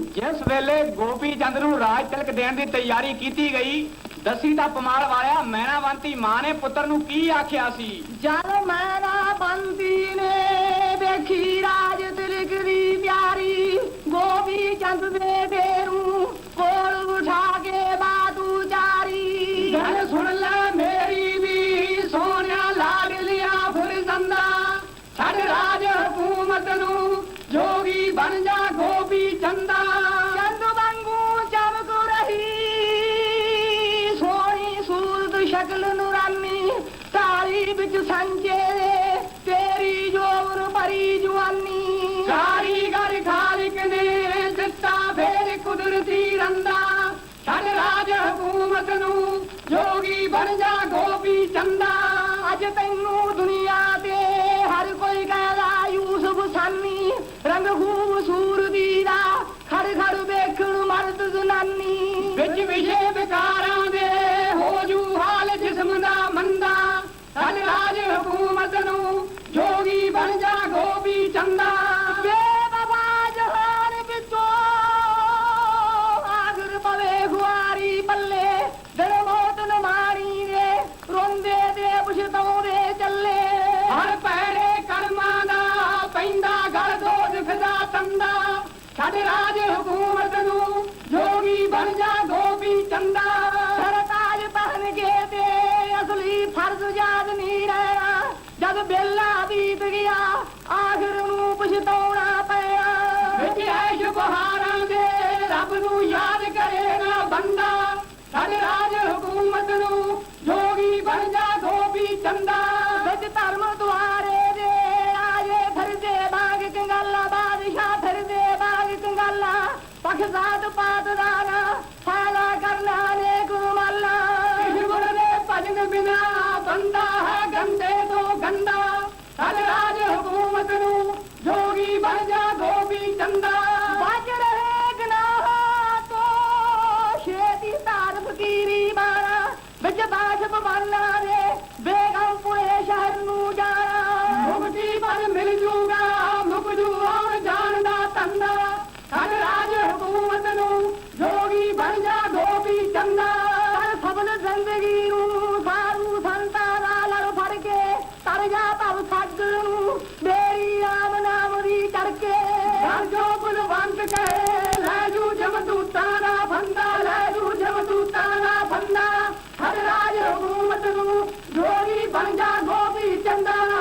ਜਿਸ ਵੇਲੇ ਗੋਪੀ ਚੰਦ ਨੂੰ ਰਾਜ ਤਿਲਕ ਦੇਣ ਦੀ ਤਿਆਰੀ ਕੀਤੀ ਗਈ, ਦਸੀ ਦਾ ਪਮਾਲ ਵਾਲਿਆ ਮੈਨਾਵੰਤੀ ਮਾਂ ਨੇ ਪੁੱਤਰ ਨੂੰ ਕੀ ਆਖਿਆ ਸੀ? ਜਦ ਮੈਨਾ ਬੰਦੀ ਵਿੱਚ ਸੰਜੇ ਤੇਰੀ ਜੋਰ ਭਰੀ ਜਵਾਨੀ ਕਾਰੀਗਰ ਖਾਲਿਕ ਨੇ ਦਿੱਤਾ ਫੇਰ ਕੁਦਰਤੀ ਰੰਦਾ ਛੱਡ ਰਾਜ ਹਕੂਮਤ ਨੂੰ ਜੋਗੀ ਬਣ ਜਾ ਗੋਪੀ ਚੰਦਾ ਅੱਜ ਤੈਨੂੰ ਦੁਨੀਆ ਤੇ ਹਰ ਕੋਈ ਕਹਿੰਦਾ ਯੂਸਫ ਸਾਨੀ ਰੰਗ ਖੂਬਸੂਰਤੀ ਦਾ ਖੜ ਖੜ ਵੇਖਣ ਮਰਦ ਜ਼ਨਾਨੀ ਵਿੱਚ ਵਿਸ਼ੇ ਵਿਕਾਰਾਂ ਦੇ धनराज हुकूमत नो जोगी बन जा गोपी चंदा। ਦੇ ਰੱਬ ਨੂੰ ਯਾਦ ਕਰੇ ਨਾ ਬੰਦਾ। ਛੱਡ ਰਾਜ ਹਕੂਮਤ ਨੂੰ ਜੋਗੀ ਬਣ ਜਾ ਗੋਪੀ ਚੰਦਾ। ਵਿੱਚ ਧਰਮ ਦੁਆਰੇ ਦੇ ਆਏ ਫਿਰਦੇ ਬਾਗ ਕੰਗਾਲਾ ਬਾਦਸ਼ਾਹ ਫਿਰਦੇ ਬਾਗ ਕੰਗਾਲਾ ਪਖਜ਼ਾਦ ਪਾਤਦਾਰਾ ਹਰ ਰਾਜ ਹਕੂਮਤ